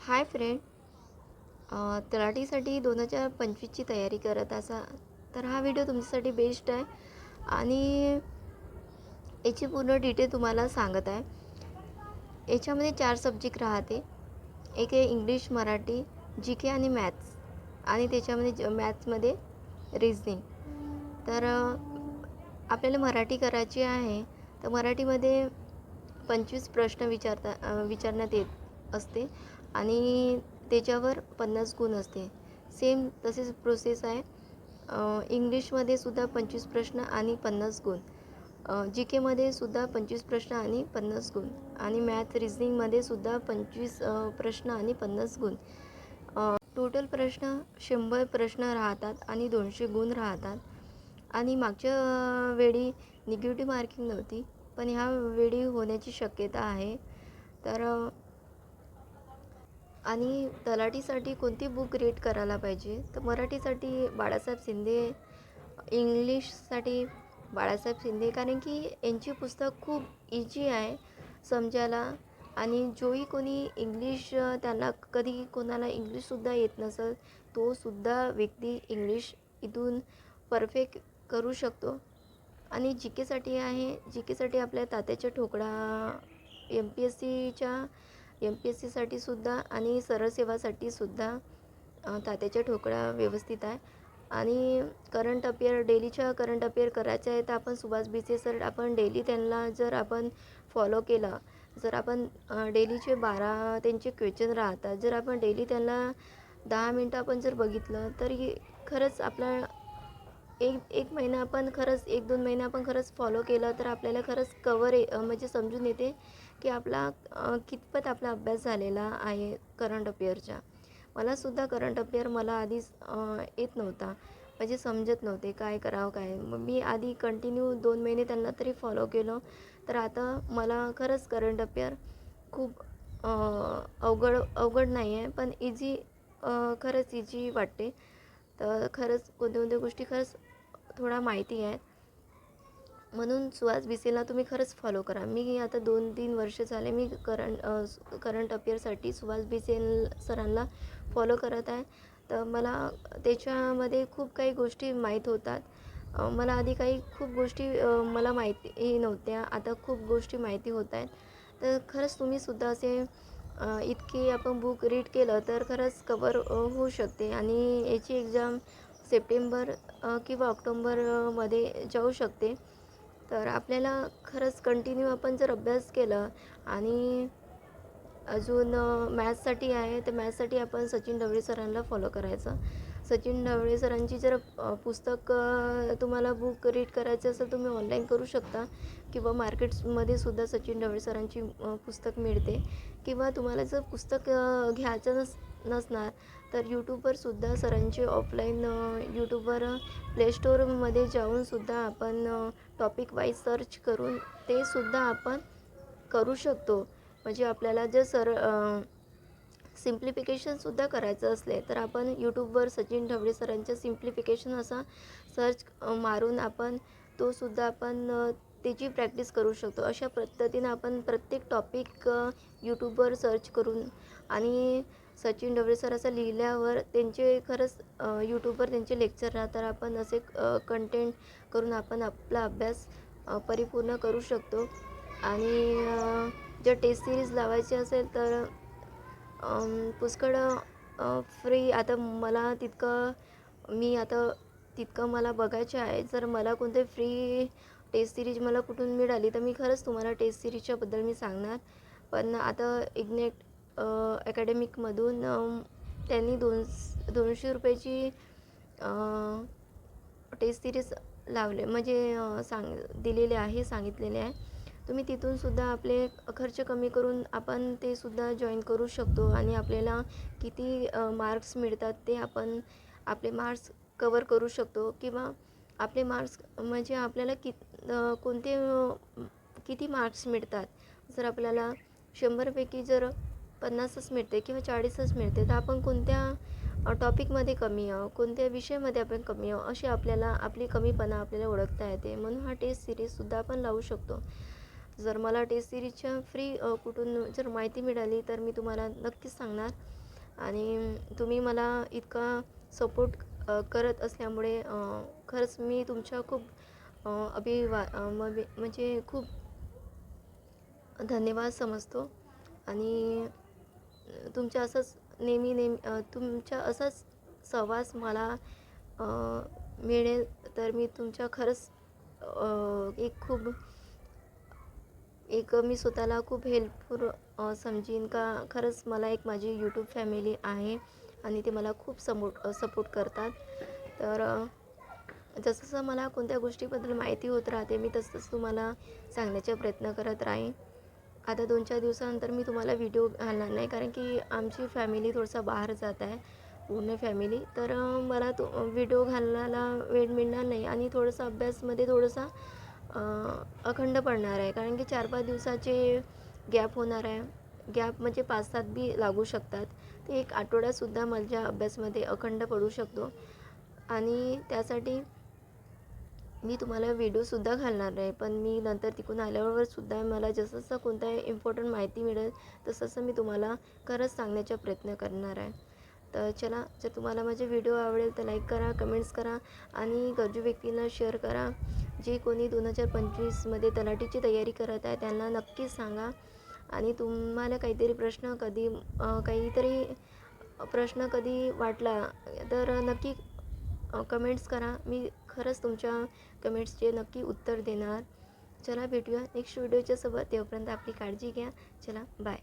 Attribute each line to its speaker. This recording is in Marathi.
Speaker 1: Hi friend. तलाठीसाठी दोन हजार पंचवीसची तयारी करत असा तर हा व्हिडिओ तुमच्यासाठी बेस्ट आहे. आणि याची पूर्ण डिटेल तुम्हाला सांगत आहे. याच्यामध्ये चार सब्जेक्ट राहते. एक आहे इंग्लिश मराठी जी के आणि मॅथ्स आणि त्याच्यामध्ये ज मॅथ्समध्ये रिझनिंग तर आपल्याला मराठी करायची आहे तर मराठीमध्ये पंचवीस प्रश्न विचारता विचारण्यात येत असते. आणि त्याच्यावर पन्नास गुण असते. सेम तसेच प्रोसेस आहे. इंग्लिशमध्ये सुद्धा पंचवीस प्रश्न आणि पन्नास गुण. जी केमध्ये सुद्धा पंचवीस प्रश्न आणि पन्नास गुण. आणि मॅथ रिझनिंगमध्ये सुद्धा पंचवीस प्रश्न आणि पन्नास गुण. टोटल प्रश्न शंभर प्रश्न राहतात आणि दोनशे गुण राहतात. आणि मागच्या वेळी निगेटिव्ह मार्किंग नव्हती. पण ह्या वेळी होण्याची शक्यता आहे. तर आणि तलाठीसाठी कोणती बुक रीड करायला पाहिजे? तर मराठीसाठी बाळासाहेब शिंदे इंग्लिशसाठी बाळासाहेब शिंदे कारण की यांची पुस्तक खूप इजी आहे समजायला. आणि जोही कोणी इंग्लिश त्यांना कधी कोणाला इंग्लिशसुद्धा येत नसेल तोसुद्धा व्यक्ती इंग्लिश इथून परफेक्ट करू शकतो. आणि जी केसाठी आहे जी केसाठी आपल्या तात्याच्या ठोकळा एम पी एस सीच्या एम पी एस सीसाठी सुद्धा आणि सरळ सेवासाठी सुद्धा तात्याच्या ठोकळा व्यवस्थित आहे. आणि करंट अफेअर डेलीच्या करंट अफेअर करायचं आहे तर आपण सुभाष भिसे सर आपण डेली त्यांना जर आपण फॉलो केलं जर आपण डेलीचे बारा त्यांचे क्वेश्चन राहतात जर आपण डेली त्यांना दहा मिनटं आपण जर बघितलं तर हे खरंच आपला एक एक महिना आपण खरंच एक दोन महिना आपण खरंच फॉलो केलं तर आपल्याला खरंच कवर म्हणजे समजून येते की आपला कितपत आपला अभ्यास झालेला आहे करंट अफेअरच्या मलासुद्धा करंट अफेअर मला आधीच येत नव्हता. म्हणजे समजत नव्हते काय करावं काय? मग मी आधी कंटिन्यू दोन महिने त्यांना तरी फॉलो केलं. तर आता मला खरंच करंट अफेअर खूप अवघड अवघड नाही आहे. पण इझी खरंच इझी वाटते. तर खरंच कोणत्या कोणत्या गोष्टी खरंच थोडा माहिती आहे. म्हणून सुहास बिसेलला तुम्ही खरंच फॉलो करा. मी आता दोन तीन वर्ष झाले मी करंट करंट अफेअरसाठी सुहास बिसेल सरांना फॉलो करत आहे. तर मला त्याच्यामध्ये खूप काही गोष्टी माहीत होतात. मला आधी काही खूप गोष्टी मला माहिती नव्हत्या. आता खूप गोष्टी माहिती होत आहेत. तर खरंच तुम्हीसुद्धा असे इतकी आपण बुक रीड केलं तर खरंच कवर होऊ शकते. आणि याची एक्झाम सप्टेंबर किंवा ऑक्टोंबरमध्ये जाऊ शकते. तर आपल्याला खरंच कंटिन्यू आपण जर अभ्यास केलं आणि अजून मॅथ्ससाठी आहे तर मॅथ्ससाठी आपण सचिन ढवळे सरांना फॉलो करायचं. सचिन ढवळे सरांची जर पुस्तक तुम्हाला बुक रीड करायचं असेल तुम्ही ऑनलाईन करू शकता. किंवा मार्केट्समध्ये सुद्धा सचिन ढवळे सरांची पुस्तक मिळते. किंवा तुम्हाला जर पुस्तक घ्यायचं नस नसणार. तर यूटूबवरसुद्धा सरांचे ऑफलाईन यूट्यूबवर प्ले स्टोअरमध्ये जाऊन सुद्धा आपण टॉपिक वाईज सर्च करून ते सुद्धा आपण करू शकतो. म्हणजे आपल्याला जर सर सिम्प्लिफिकेशनसुद्धा करायचं असले तर आपण यूट्यूबवर सचिन ढवळे सरांचं सिम्प्लिफिकेशन असा सर्च मारून आपण तो सुद्धा आपण त्याची प्रॅक्टिस करू शकतो. अशा पद्धतीनं आपण प्रत्येक टॉपिक यूट्यूबवर सर्च करून आणि सचिन ढवळे सर असं लिहिल्यावर त्यांचे खरंच यूट्यूबवर त्यांचे लेक्चर राहतात. आपण असे कंटेंट करून आपण आपला अभ्यास परिपूर्ण करू शकतो. आणि जर टेस्ट सिरीज लावायची असेल तर पुष्कळ फ्री आता मला तितकं मी आता तितकं मला बघायचे आहे. जर मला कोणते फ्री टेस्ट सिरीज मला कुठून मिळाली तर मी खरंच तुम्हाला टेस्ट सिरीजच्याबद्दल मी सांगणार. पण आता इग्नेट अकॅडमिकमधून त्यांनी दोन दोनशे रुपयाची टेस्ट सिरीज लावले. म्हणजे सांग दिलेले आहे सांगितलेले आहे. तुम्ही तिथूनसुद्धा आपले खर्च कमी करून आपण ते सुद्धा जॉईन करू शकतो आणि आपल्याला किती मार्क्स मिळतात ते आपण आपले मार्क्स कवर करू शकतो. किंवा आपले मार्क्स म्हणजे आपल्याला कि कोणते किती मार्क्स मिळतात? जर आपल्याला शंभरपैकी जर पन्नासच मिळते किंवा चाळीसच मिळते तर आपण कोणत्या टॉपिकमध्ये कमी आहो कोणत्या विषयामध्ये आपण कमी आहो अशी आपल्याला आपली कमीपणा आपल्याला ओळखता येते. म्हणून हा टेस्ट सिरीजसुद्धा आपण लावू शकतो. जर मला टेस्ट सिरीजच्या फ्री कुठून जर माहिती मिळाली तर मी तुम्हाला नक्कीच सांगणार. आणि तुम्ही मला इतका सपोर्ट करत असल्यामुळे खरंच मी तुमच्या खूप अभिवा म्हणजे खूप धन्यवाद समजतो. आणि तुमच्या असंच नेहमी नेहमी तुमच्या असाच सहवास मला मिळेल तर मी तुमच्या खरंच एक खूप एक मी स्वतःला खूप हेल्पफुल समजीन का? खरंच मला एक माझी यूट्यूब फॅमिली आहे आणि ते मला खूप समोट सपोर्ट करतात. तर जसं जसं मला कोणत्या गोष्टीबद्दल माहिती होत राहते मी तसं तसं तुम्हाला सांगण्याचा प्रयत्न करत राहीन. आता दोन चार दिवसानंतर मी तुम्हाला व्हिडिओ घालणार नाही कारण की आमची फॅमिली थोडंसं बाहेर जात आहे पूर्ण फॅमिली तर मला तो व्हिडिओ घालण्याला वेळ मिळणार नाही आणि थोडंसं अभ्यासमध्ये थोडंसं अखंड पडणार आहे कारण की चार पाच दिवसाचे गॅप होणार आहे. गॅप म्हणजे पाच सात बी लागू शकतात. ते एक आठवड्यासुद्धा माझ्या अभ्यासमध्ये अखंड पडू शकतो. आणि त्यासाठी मी तुम्हाला व्हिडिओसुद्धा घालणार नाही पण मी नंतर तिकडून आल्यावर सुद्धा मला जसं जसं कोणता इम्पॉर्टंट माहिती मिळेल तसं तसं मी तुम्हाला खरंच सांगण्याचा प्रयत्न करणार आहे. तर चला जर तुम्हाला माझे व्हिडिओ आवडेल तर लाईक करा कमेंट्स करा आणि गरजू व्यक्तींना शेअर करा. जे कोणी दोन हजार पंचवीसमध्ये तलाठीची तयारी करत आहे त्यांना नक्कीच सांगा. आणि तुम्हाला काहीतरी प्रश्न कधी काहीतरी प्रश्न कधी वाटला तर नक्की कमेंट्स करा. मी खरंच तुमच्या कमेंट्सचे नक्की उत्तर देणार. चला भेटूया नेक्स्ट व्हिडिओच्या सोबत. तेव्हापर्यंत आपली काळजी घ्या. चला बाय